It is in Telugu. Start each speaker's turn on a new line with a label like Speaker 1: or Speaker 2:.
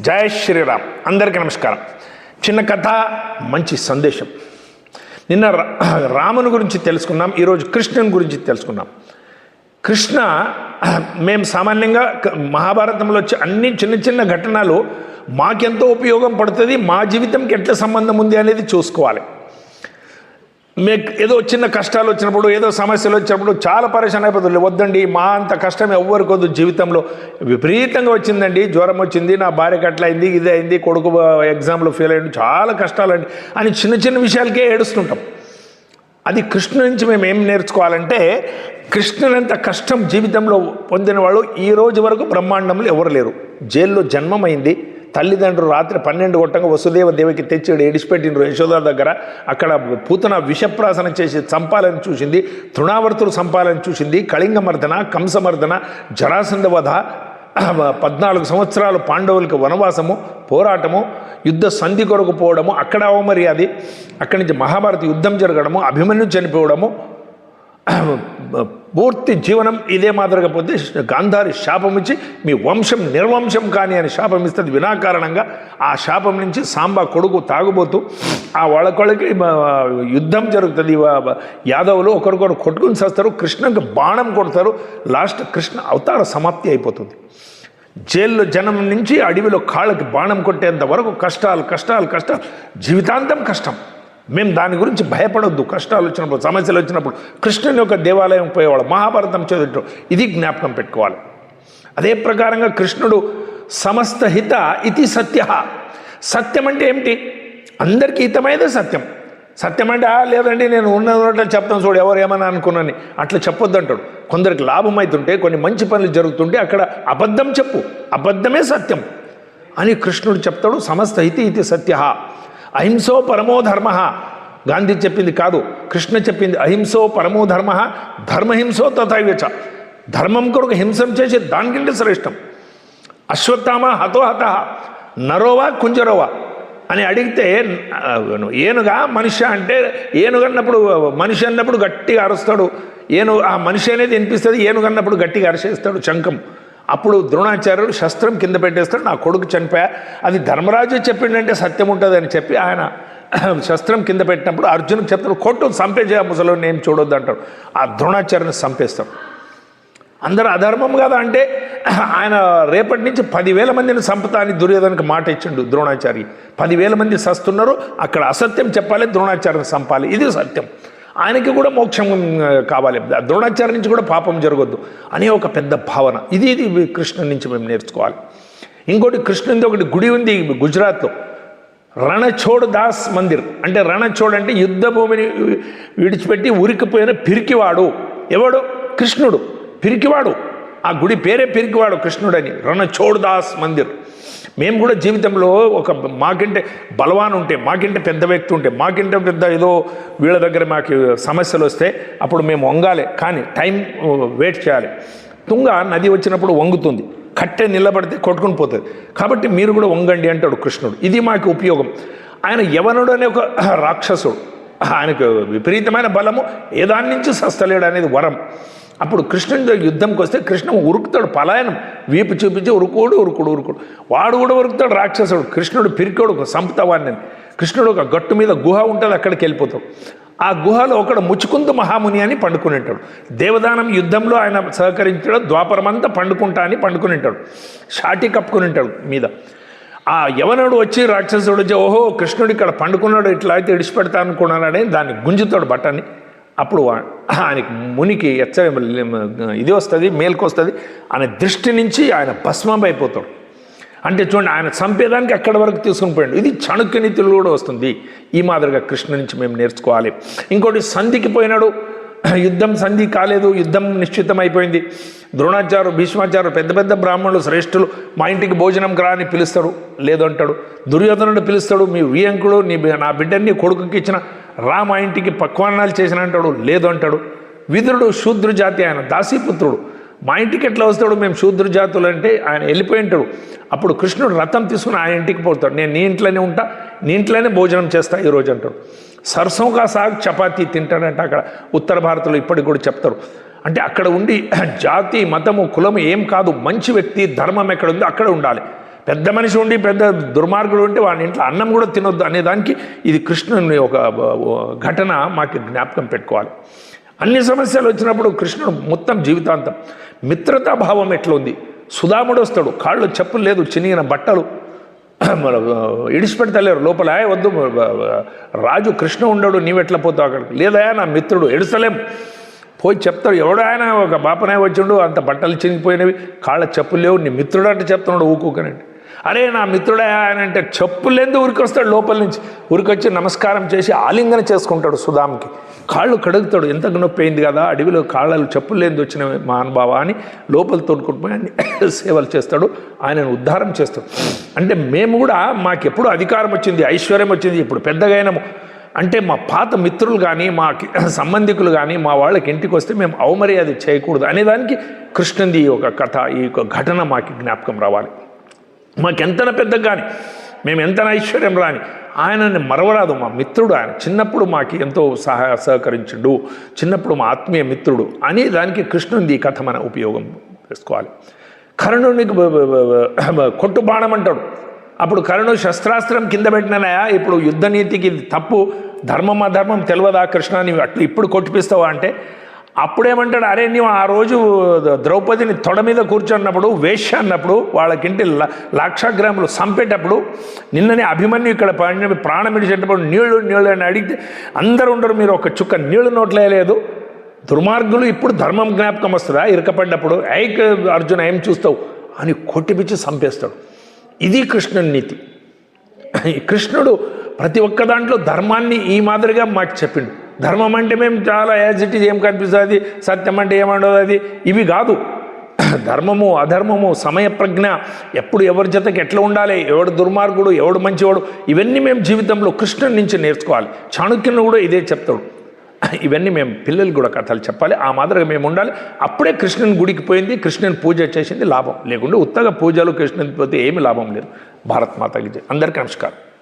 Speaker 1: జయ శ్రీరామ్. అందరికీ నమస్కారం. చిన్న కథ మంచి సందేశం. నిన్న రా- రాముని గురించి తెలుసుకున్నాం ఈరోజు కృష్ణుని గురించి తెలుసుకున్నాం. కృష్ణ మేము సామాన్యంగా మహాభారతంలో వచ్చే అన్ని చిన్న చిన్న ఘటనలు మాకెంతో ఉపయోగం పడుతుంది మా జీవితంకి ఎట్లా సంబంధం ఉంది అనేది చూసుకోవాలి. మీకు ఏదో చిన్న కష్టాలు వచ్చినప్పుడు ఏదో సమస్యలు వచ్చినప్పుడు చాలా పరేషాన్ అయిపోతుంది. వద్దండి మా అంత కష్టం ఎవ్వరికి వద్దు జీవితంలో. విపరీతంగా వచ్చిందండి జ్వరం వచ్చింది నా భార్యకి అట్లా అయింది ఇది అయింది కొడుకు ఎగ్జామ్లో ఫెయిల్ అయ్యింది చాలా కష్టాలండి. అని చిన్న చిన్న విషయాలకే ఏడుస్తుంటాం. అది కృష్ణ నుంచి మేము ఏం నేర్చుకోవాలంటే కృష్ణునంత కష్టం జీవితంలో పొందిన వాళ్ళు ఈ రోజు వరకు బ్రహ్మాండంలో ఎవరు లేరు. జైల్లో జన్మమైంది తల్లిదండ్రులు రాత్రి పన్నెండు కొట్టంగా వసుదేవ దేవికి తెచ్చాడు ఎడిచిపెట్టినరు యశోద దగ్గర. అక్కడ పూతన విషప్రాసన చేసి చంపాలని చూసింది తృణావర్తులు చంపాలని చూసింది కళింగమర్దన కంసమర్దన జరాసంధ వధ పద్నాలుగు సంవత్సరాలు పాండవులకు వనవాసము పోరాటము యుద్ధ సంధి కొరకు పోవడము అక్కడ అవమర్యాది అక్కడి నుంచి మహాభారత యుద్ధం జరగడము అభిమన్యు చనిపోవడము పూర్తి జీవనం ఇదే మాదిరిగా పోతే గాంధారి శాపం ఇచ్చి మీ వంశం నిర్వంశం కానీ అని శాపం ఇస్తుంది వినాకారణంగా. ఆ శాపం నుంచి సాంబా కొడుకు తాగుబోతూ ఆ వాళ్ళకొళ్ళకి యుద్ధం జరుగుతుంది. యాదవులు ఒకరికొకరు కొట్టుకుని చేస్తారు కృష్ణకి బాణం కొడతారు. లాస్ట్ కృష్ణ అవతార సమాప్తి అయిపోతుంది. జైల్లో జనం నుంచి అడవిలో కాళ్ళకి బాణం కొట్టేంత వరకు కష్టాలు కష్టాలు కష్టాలు. జీవితాంతం కష్టం. మేము దాని గురించి భయపడొద్దు. కష్టాలు వచ్చినప్పుడు సమస్యలు వచ్చినప్పుడు కృష్ణుని యొక్క దేవాలయం పోయేవాళ్ళు మహాభారతం చదువుతాం ఇది జ్ఞాపకం పెట్టుకోవాలి. అదే ప్రకారంగా కృష్ణుడు సమస్త హిత ఇది సత్య. సత్యం అంటే ఏమిటి? అందరికీ హితమైనదే సత్యం. సత్యం అంటే లేదండి నేను ఉన్న ఉన్నట్లు చెప్తాను చూడు ఎవరు ఏమన్నా అనుకున్నాను అట్లా చెప్పొద్దు అంటాడు. కొందరికి లాభం అవుతుంటే కొన్ని మంచి పనులు జరుగుతుంటే అక్కడ అబద్ధం చెప్పు. అబద్ధమే సత్యం. అని కృష్ణుడు చెప్తాడు సమస్త హితి ఇది సత్య. అహింసో పరమో ధర్మ. గాంధీ చెప్పింది కాదు కృష్ణ చెప్పింది అహింసో పరమో ధర్మ ధర్మహింసో తథైవచ ధర్మం కొరకు హింసం చేసి దానికంటే శ్రేష్టం. అశ్వత్థామ హతో హత నరోవా కుంజరోవా అని అడిగితే ఏనుగా మనిషి అంటే ఏనుగన్నప్పుడు మనిషి అన్నప్పుడు గట్టిగా అరుస్తాడు. ఏను ఆ మనిషి అనేది వినిపిస్తుంది ఏనుగన్నప్పుడు గట్టిగా అరిచేస్తాడు శంఖం అప్పుడు ద్రోణాచార్యులు శస్త్రం కింద పెట్టేస్తాడు నా కొడుకు చనిపోయా అది ధర్మరాజు చెప్పిండంటే సత్యం ఉంటుంది అని చెప్పి ఆయన శస్త్రం కింద పెట్టినప్పుడు అర్జునుకు చెప్తాడు కొట్టు చంపేజే ముసలో నేను చూడొద్దు అంటాడు. ఆ ద్రోణాచార్యుని చంపేస్తాడు. అందరూ అధర్మం కదా అంటే ఆయన రేపటి నుంచి పదివేల మందిని చంపుతా అని దుర్యోధనకి మాట ఇచ్చిండు ద్రోణాచారి పదివేల మంది సస్తున్నారు అక్కడ అసత్యం చెప్పాలి ద్రోణాచార్యని చంపాలి. ఇది సత్యం. ఆయనకి కూడా మోక్షం కావాలి. ద్రోణాచార్య నుంచి కూడా పాపం జరగొద్దు అనే ఒక పెద్ద భావన. ఇది ఇది కృష్ణుడి నుంచి మేము నేర్చుకోవాలి. ఇంకోటి కృష్ణునిది ఒకటి గుడి ఉంది గుజరాత్లో. రణచోడ్ దాస్ మందిర్. అంటే రణచోడ్ అంటే యుద్ధ భూమిని విడిచిపెట్టి ఉరికిపోయిన పిరికివాడు. ఎవడు? కృష్ణుడు. పిరికివాడు. ఆ గుడి పేరే పిరికివాడు కృష్ణుడని. రణచోడ్ దాస్ మందిర్. మేము కూడా జీవితంలో ఒక మాకంటే బలవాన్ ఉంటే మాకంటే పెద్ద వ్యక్తి ఉంటే మాకంటే పెద్ద ఏదో వీళ్ళ దగ్గర మాకు సమస్యలు వస్తే అప్పుడు మేము వంగాలి. కానీ టైం వెయిట్ చేయాలి. తుంగ నది వచ్చినప్పుడు వంగుతుంది. కట్టె నిలబడితే కొట్టుకుని పోతుంది. కాబట్టి మీరు కూడా వంగండి అంటాడు కృష్ణుడు. ఇది మాకు ఉపయోగం. ఆయన యవనుడు అనే ఒక రాక్షసుడు. ఆయనకు విపరీతమైన బలము. ఏ దాని నుంచి సస్తలేడు అనేది వరం. అప్పుడు కృష్ణుడితో యుద్ధంకి వస్తే కృష్ణుడు ఉరుకుతాడు పలాయనం వీపు చూపించి ఉరుకుడు ఉరుకుడు ఉరుకుడు. వాడు కూడా ఉరుకుతాడు రాక్షసుడు. కృష్ణుడు పిరికోడు ఒక సంపుతవాన్ని కృష్ణుడు ఒక గట్టు మీద గుహ ఉంటుంది అక్కడికి వెళ్ళిపోతాడు ఆ గుహలో ఒకడు ముచుకుందు మహాముని అని పండుకునేటాడు. దేవదానం యుద్ధంలో ఆయన సహకరించాడు ద్వాపరమంతా పండుకుంటా అని పండుకునింటాడు. షాటి కప్పుకునింటాడు మీద. ఆ యవనుడు వచ్చి రాక్షసుడు వచ్చి ఓహో కృష్ణుడు ఇక్కడ పండుకున్నాడు ఇట్లా అయితే ఇడిచిపెడతా అనుకున్నాడని దాన్ని గుంజుతాడు బట్టని. అప్పుడు ఆయనకి మునికి ఎచ్చ ఇది వస్తుంది మేల్కి వస్తుంది. ఆయన దృష్టి నుంచి ఆయన భస్మం అయిపోతాడు. అంటే చూడండి ఆయన చంపేదానికి అక్కడి వరకు తీసుకుని పోయాడు? ఇది చాణక్య నీతులు కూడా వస్తుంది. ఈ మాదిరిగా కృష్ణ నుంచి మేము నేర్చుకోవాలి. ఇంకోటి సంధికి పోయినాడు. యుద్ధం సంధి కాలేదు యుద్ధం నిశ్చితం అయిపోయింది. ద్రోణాచారు భీష్మాచారు పెద్ద పెద్ద బ్రాహ్మణులు శ్రేష్ఠులు మా ఇంటికి భోజనం రా అని పిలుస్తాడు లేదు అంటాడు. దుర్యోధనుడు పిలుస్తాడు మీ వియంకుడు నీ నా బిడ్డని కొడుకుకి ఇచ్చిన రామ ఇంటికి పక్వాన్నాలు చేసిన అంటాడు లేదు అంటాడు విదురుడు శూద్ర జాతి ఆయన దాసీపుత్రుడు. మా ఇంటికి ఎట్లా వస్తాడు? మేము శూద్ర జాతులు అంటే ఆయన వెళ్ళిపోయి ఉంటాడు. అప్పుడు కృష్ణుడు రథం తీసుకుని ఆయన ఇంటికి పోతాడు. నేను నీ ఇంట్లోనే ఉంటా నీ ఇంట్లోనే భోజనం చేస్తా ఈరోజు అంటాడు. సరసంగా సాగు చపాతీ తింటాడంటే అక్కడ. ఉత్తర భారత్లో ఇప్పటికి కూడా చెప్తారు. అంటే అక్కడ ఉండి జాతి మతము కులము ఏం కాదు. మంచి వ్యక్తి ధర్మం ఎక్కడ ఉందో అక్కడ ఉండాలి. పెద్ద మనిషి ఉండి పెద్ద దుర్మార్గుడు ఉంటే వాడి ఇంట్లో అన్నం కూడా తినొద్దు అనే దానికి ఇది కృష్ణుని ఒక ఘటన మాకు జ్ఞాపకం పెట్టుకోవాలి. అన్ని సమస్యలు వచ్చినప్పుడు కృష్ణుడు మొత్తం జీవితాంతం మిత్రతా భావం ఎట్లా ఉంది సుధాముడు వస్తాడు కాళ్ళు చెప్పులు లేదు చినిగిన బట్టలు ఇడిచిపెడతలేరు లోపల వద్దు రాజు కృష్ణ ఉండడు నీవెట్లా పోతావు అక్కడికి? లేదా నా మిత్రుడు ఎడుస్తలేం పోయి చెప్తాడు ఎవడో ఆయన ఒక బాపనాయ వచ్చిండు అంత బట్టలు చినిగిపోయినవి కాళ్ళ చెప్పులు లేవు నీ మిత్రుడు అంటే చెప్తున్నాడు ఊకూకనండి. అరే నా మిత్రుడే ఆయన అంటే చెప్పులేందు ఉరికొస్తాడు లోపల నుంచి. ఊరికొచ్చి నమస్కారం చేసి ఆలింగన చేసుకుంటాడు సుధాంకి కాళ్ళు కడుగుతాడు ఎంత నొప్పి అయింది కదా అడవిలో కాళ్ళలు చెప్పులు లేని వచ్చిన మహానుభావ అని లోపల తోడుకుంటుపోయి అన్ని సేవలు చేస్తాడు ఆయనను ఉద్ధారం చేస్తాడు. అంటే మేము కూడా మాకెప్పుడు అధికారం వచ్చింది ఐశ్వర్యం వచ్చింది ఇప్పుడు పెద్దగా అయినాము. అంటే మా పాత మిత్రులు కానీ మా సంబంధికులు కానీ మా వాళ్ళకి ఇంటికి వస్తే మేము అవమర్యాద చేయకూడదు అనేదానికి కృష్ణంది ఒక కథ ఈ యొక్క ఘటన మాకు జ్ఞాపకం రావాలి. మాకెంతన పెద్ద కానీ మేము ఎంత ఐశ్వర్యం రాని. ఆయనని మరవరాదు మా మిత్రుడు ఆయన. చిన్నప్పుడు మాకు ఎంతో సహాయ సహకరించుడు. చిన్నప్పుడు మా ఆత్మీయ మిత్రుడు అని దానికి కృష్ణుంది ఈ కథ మన ఉపయోగం చేసుకోవాలి. కర్ణునికి కొట్టు బాణం అంటాడు. అప్పుడు కర్ణుడు శస్త్రాస్త్రం కింద పెట్టినాయా ఇప్పుడు యుద్ధనీతికి తప్పు. ధర్మం అధర్మం తెలియదా కృష్ణ? నీవు అట్లా ఇప్పుడు కొట్టిపిస్తావా అంటే అప్పుడేమంటాడు? అరే నీవు ఆ రోజు ద్రౌపదిని తొడ మీద కూర్చున్నప్పుడు వేష అన్నప్పుడు వాళ్ళకింటి లాక్షాగ్రాములు చంపేటప్పుడు సంపేటప్పుడు నిన్ననే అభిమన్యు ఇక్కడ ప్రాణం విడిచేటప్పుడు నీళ్ళు నీళ్ళు అని అడిగితే అందరూ ఉండరు మీరు ఒక చుక్క నీళ్ళు నోట్లేదు దుర్మార్గులు ఇప్పుడు ధర్మం జ్ఞాపకం వస్తుందా? ఇరకపడ్డప్పుడు ఐక్ అర్జున ఏం చూస్తావు? అని కొట్టిపిచ్చి చంపేస్తాడు ఇది కృష్ణుని నీతి. కృష్ణుడు ప్రతి ఒక్క దాంట్లో ధర్మాన్ని ఈ మాదిరిగా మాకు చెప్పిండు. ధర్మం అంటే మేము చాలా యాజ్ ఇట్ ఈజ్ ఏం కనిపిస్తుంది? సత్యం అంటే ఏమండదు అది. ఇవి కాదు. ధర్మము అధర్మము సమయ ప్రజ్ఞ ఎప్పుడు ఎవరి జతకి ఎట్లా ఉండాలి ఎవడు దుర్మార్గుడు ఎవడు మంచివాడు ఇవన్నీ మేము జీవితంలో కృష్ణుడి నుంచి నేర్చుకోవాలి. చాణుక్యుని కూడా ఇదే చెప్తాడు. ఇవన్నీ మేము పిల్లలు కూడా కథలు చెప్పాలి. ఆ మాదిరిగా మేము ఉండాలి. అప్పుడే కృష్ణుని గుడికి పోయింది కృష్ణుని పూజ చేసింది లాభం. లేకుంటే ఉత్తగా పూజలు కృష్ణుని పోతే ఏమి లాభం లేదు. భారత్ మాతకి అందరికీ నమస్కారం.